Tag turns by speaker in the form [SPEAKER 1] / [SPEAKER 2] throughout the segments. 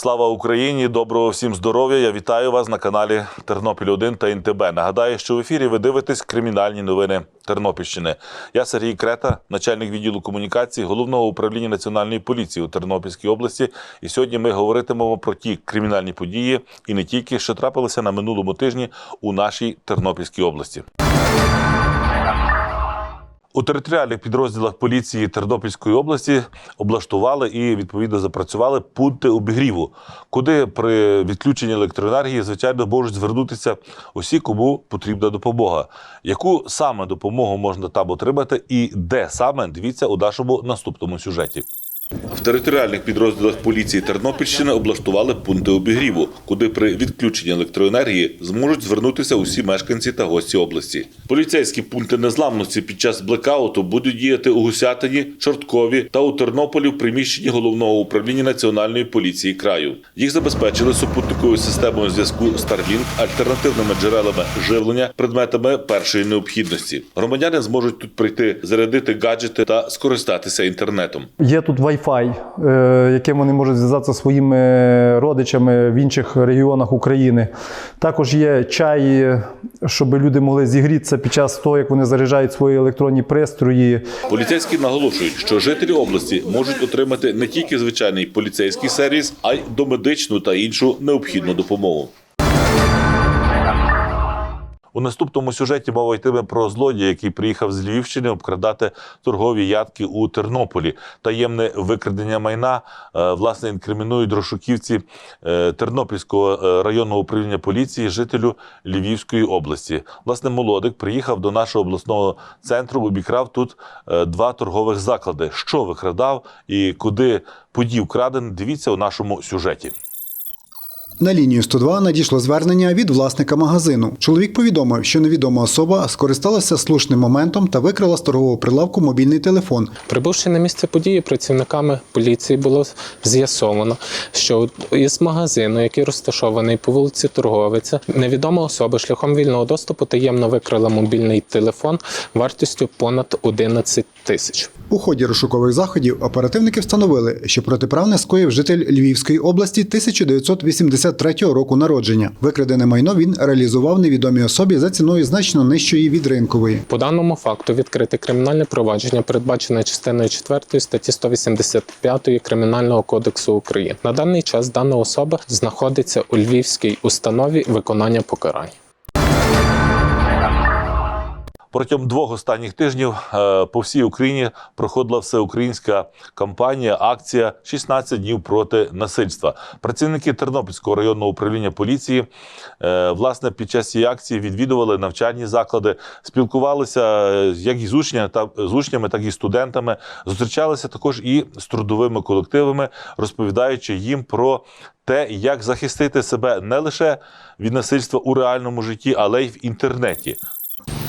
[SPEAKER 1] Слава Україні! Доброго всім здоров'я! Я вітаю вас на каналі Тернопіль 1 та НТБ. Нагадаю, що в ефірі ви дивитесь кримінальні новини Тернопільщини. Я Сергій Крета, начальник відділу комунікації головного управління національної поліції у Тернопільській області. І сьогодні ми говоритимемо про ті кримінальні події і не тільки, що трапилися на минулому тижні у нашій Тернопільській області. У територіальних підрозділах поліції Тернопільської області облаштували і відповідно запрацювали пункти обігріву, куди при відключенні електроенергії, звичайно, можуть звернутися усі, кому потрібна допомога. Яку саме допомогу можна там отримати, і де саме дивіться у нашому наступному сюжеті. В територіальних підрозділах поліції Тернопільщини облаштували пункти обігріву, куди при відключенні електроенергії зможуть звернутися усі мешканці та гості області. Поліцейські пункти незламності під час блекауту будуть діяти у Гусятині, Чорткові та у Тернополі в приміщенні головного управління національної поліції краю. Їх забезпечили супутниковою системою зв'язку Starlink, альтернативними джерелами живлення, предметами першої необхідності. Громадяни зможуть тут прийти, зарядити гаджети та скористатися інтернетом.
[SPEAKER 2] Є тут Wi-Fi, е, яким вони можуть зв'язатися своїми родичами в інших регіонах України. Також є чай, щоб люди могли зігрітися під час того, як вони заряджають свої електронні пристрої.
[SPEAKER 1] Поліцейські наголошують, що жителі області можуть отримати не тільки звичайний поліцейський сервіс, а й домедичну та іншу необхідну допомогу. У наступному сюжеті мова йтиме про злодія, який приїхав з Львівщини обкрадати торгові ядки у Тернополі. Таємне викрадення майна е, власне інкримінують розшуківці е, Тернопільського е, районного управління поліції жителю Львівської області. Власне, молодик приїхав до нашого обласного центру, обікрав тут два торгових заклади. Що викрадав і куди подів краден, дивіться у нашому сюжеті.
[SPEAKER 3] На лінію 102 надійшло звернення від власника магазину. Чоловік повідомив, що невідома особа скористалася слушним моментом та викрала з торгового прилавку мобільний телефон.
[SPEAKER 4] Прибувши на місце події, працівниками поліції було з'ясовано, що із магазину, який розташований по вулиці Торговиця, невідома особа шляхом вільного доступу таємно викрала мобільний телефон вартістю понад 11 тисяч.
[SPEAKER 3] У ході розшукових заходів оперативники встановили, що протиправне скоїв житель Львівської області 1983 року народження. Викрадене майно він реалізував невідомій особі за ціною значно нижчої від ринкової.
[SPEAKER 4] По даному факту відкрите кримінальне провадження, передбачене частиною 4 статті 185 Кримінального кодексу України. На даний час дана особа знаходиться у Львівській установі виконання покарань.
[SPEAKER 1] Протягом двох останніх тижнів е, по всій Україні проходила всеукраїнська кампанія, акція «16 днів проти насильства. Працівники Тернопільського районного управління поліції е, власне під час цієї акції відвідували навчальні заклади, спілкувалися е, як із учнями, та з учнями, так і студентами. Зустрічалися також і з трудовими колективами, розповідаючи їм про те, як захистити себе не лише від насильства у реальному житті, але й в інтернеті.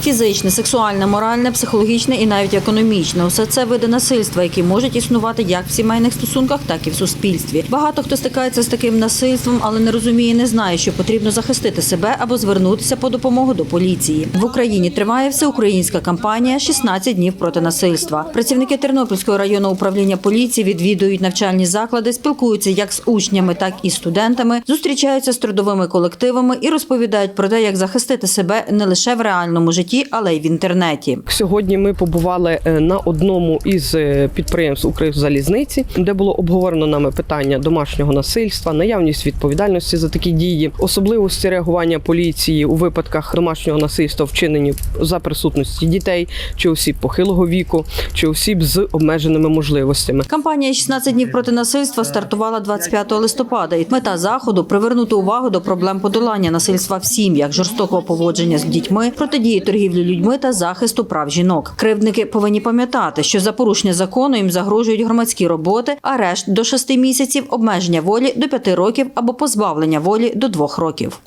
[SPEAKER 5] Фізичне, сексуальне, моральне, психологічне і навіть економічне усе це види насильства, які можуть існувати як в сімейних стосунках, так і в суспільстві. Багато хто стикається з таким насильством, але не розуміє, не знає, що потрібно захистити себе або звернутися по допомогу до поліції. В Україні триває всеукраїнська кампанія «16 днів проти насильства. Працівники Тернопільського районного управління поліції відвідують навчальні заклади, спілкуються як з учнями, так і студентами, зустрічаються з трудовими колективами і розповідають про те, як захистити себе не лише в реальному житті, але й в інтернеті.
[SPEAKER 6] Сьогодні ми побували е, на одному із е, підприємств Укрзалізниці, де було обговорено нами питання домашнього насильства, наявність відповідальності за такі дії, особливості реагування поліції у випадках домашнього насильства, вчинені за присутності дітей чи осіб похилого віку, чи осіб з обмеженими можливостями.
[SPEAKER 5] Кампанія «16 днів проти насильства стартувала 25 листопада. І мета заходу привернути увагу до проблем подолання насильства в сім'ях, жорстокого поводження з дітьми, протидії торгівлі людьми та захисту прав жінок. Кривдники повинні пам'ятати, що за порушення закону їм загрожують громадські роботи, арешт до 6 місяців, обмеження волі до 5 років або позбавлення волі до 2 років.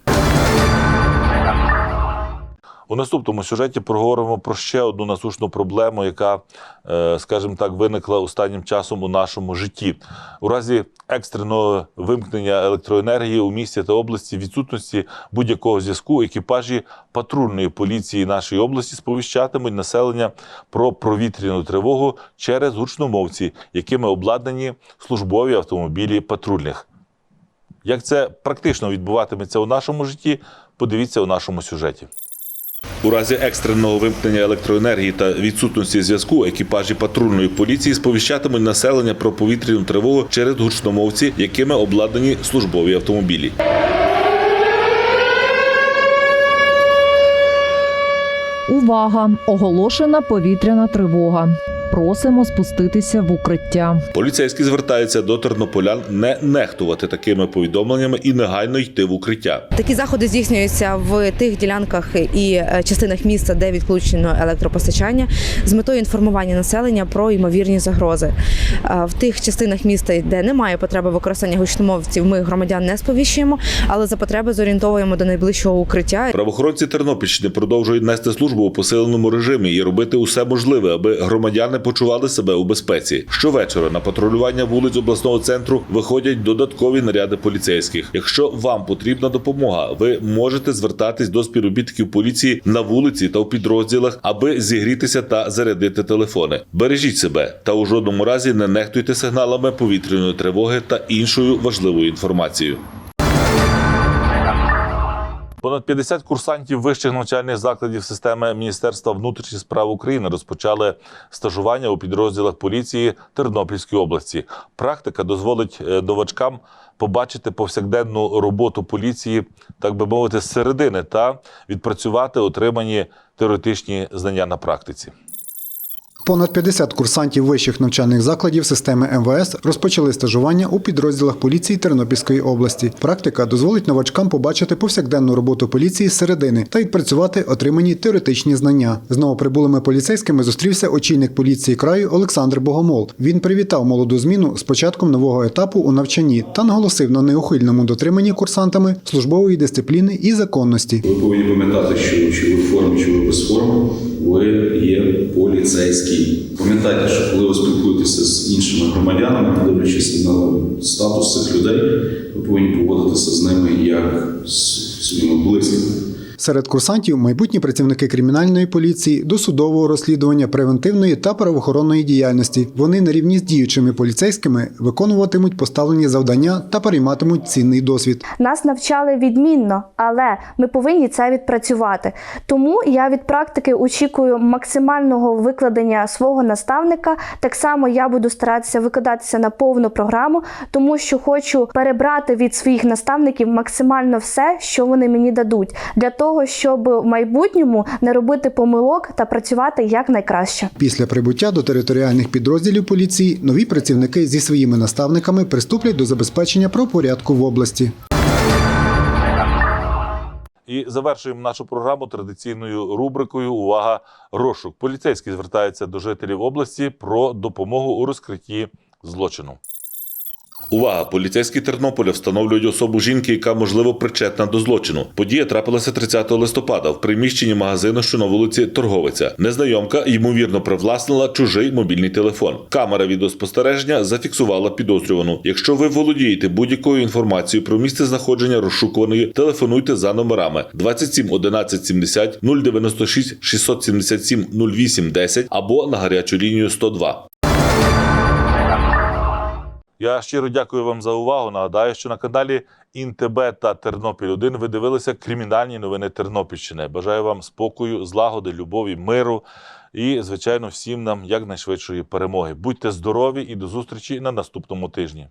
[SPEAKER 1] У наступному сюжеті проговоримо про ще одну насущну проблему, яка, е, скажімо так, виникла останнім часом у нашому житті. У разі екстреного вимкнення електроенергії у місті та області, відсутності будь-якого зв'язку, екіпажі патрульної поліції нашої області сповіщатимуть населення про провітряну тривогу через гучномовці, якими обладнані службові автомобілі патрульних. Як це практично відбуватиметься у нашому житті, подивіться у нашому сюжеті. У разі екстреного вимкнення електроенергії та відсутності зв'язку екіпажі патрульної поліції сповіщатимуть населення про повітряну тривогу через гучномовці, якими обладнані службові автомобілі.
[SPEAKER 7] Увага! Оголошена повітряна тривога. Просимо спуститися в укриття.
[SPEAKER 1] Поліцейські звертаються до тернополян не нехтувати такими повідомленнями і негайно йти в укриття.
[SPEAKER 8] Такі заходи здійснюються в тих ділянках і е, частинах міста, де відключено електропостачання, з метою інформування населення про ймовірні загрози. Е, В тих частинах міста, де немає потреби використання гучномовців, ми громадян не сповіщуємо, але за потреби зорієнтовуємо до найближчого укриття.
[SPEAKER 1] Правоохоронці Тернопільщини продовжують нести службу у посиленому режимі і робити усе можливе, аби громадяни почували себе у безпеці. Щовечора на патрулювання вулиць обласного центру виходять додаткові наряди поліцейських. Якщо вам потрібна допомога, ви можете звертатись до співробітників поліції на вулиці та у підрозділах, аби зігрітися та зарядити телефони. Бережіть себе та у жодному разі не нехтуйте сигналами повітряної тривоги та іншою важливою інформацією. Понад 50 курсантів вищих навчальних закладів системи Міністерства внутрішніх справ України розпочали стажування у підрозділах поліції Тернопільської області. Практика дозволить е, новачкам побачити повсякденну роботу поліції, так би мовити, з середини та відпрацювати отримані теоретичні знання на практиці.
[SPEAKER 3] Понад 50 курсантів вищих навчальних закладів системи МВС розпочали стажування у підрозділах поліції Тернопільської області. Практика дозволить новачкам побачити повсякденну роботу поліції з середини та відпрацювати отримані теоретичні знання. З новоприбулими поліцейськими зустрівся очільник поліції краю Олександр Богомол. Він привітав молоду зміну з початком нового етапу у навчанні та наголосив на неухильному дотриманні курсантами службової дисципліни і законності.
[SPEAKER 9] Ви повинні пам'ятати, що чи ви в формі, чи ви без форми, ви є поліцейський. Пам'ятайте, що коли ви спілкуєтеся з іншими громадянами, дивлячись на статус цих людей, ви повинні поводитися з ними як з своїми близькими.
[SPEAKER 3] Серед курсантів майбутні працівники кримінальної поліції, досудового розслідування, превентивної та правоохоронної діяльності. Вони на рівні з діючими поліцейськими виконуватимуть поставлені завдання та перейматимуть цінний досвід.
[SPEAKER 10] Нас навчали відмінно, але ми повинні це відпрацювати. Тому я від практики очікую максимального викладення свого наставника. Так само я буду старатися викладатися на повну програму, тому що хочу перебрати від своїх наставників максимально все, що вони мені дадуть, для того, щоб в майбутньому не робити помилок та працювати якнайкраще.
[SPEAKER 3] Після прибуття до територіальних підрозділів поліції нові працівники зі своїми наставниками приступлять до забезпечення правопорядку в області.
[SPEAKER 1] І завершуємо нашу програму традиційною рубрикою Увага! Розшук. Поліцейські звертаються до жителів області про допомогу у розкритті злочину. Увага! Поліцейські Тернополя встановлюють особу жінки, яка можливо причетна до злочину. Подія трапилася 30 листопада в приміщенні магазину, що на вулиці Торговиця. Незнайомка ймовірно привласнила чужий мобільний телефон. Камера відеоспостереження зафіксувала підозрювану. Якщо ви володієте будь-якою інформацією про місце знаходження розшукуваної, телефонуйте за номерами 27 11 70 096 677 08 10 або на гарячу лінію 102. Я щиро дякую вам за увагу. Нагадаю, що на каналі ІНТБ та Тернопіль 1 ви дивилися кримінальні новини Тернопільщини. Бажаю вам спокою, злагоди, любові, миру і, звичайно, всім нам якнайшвидшої перемоги. Будьте здорові і до зустрічі на наступному тижні.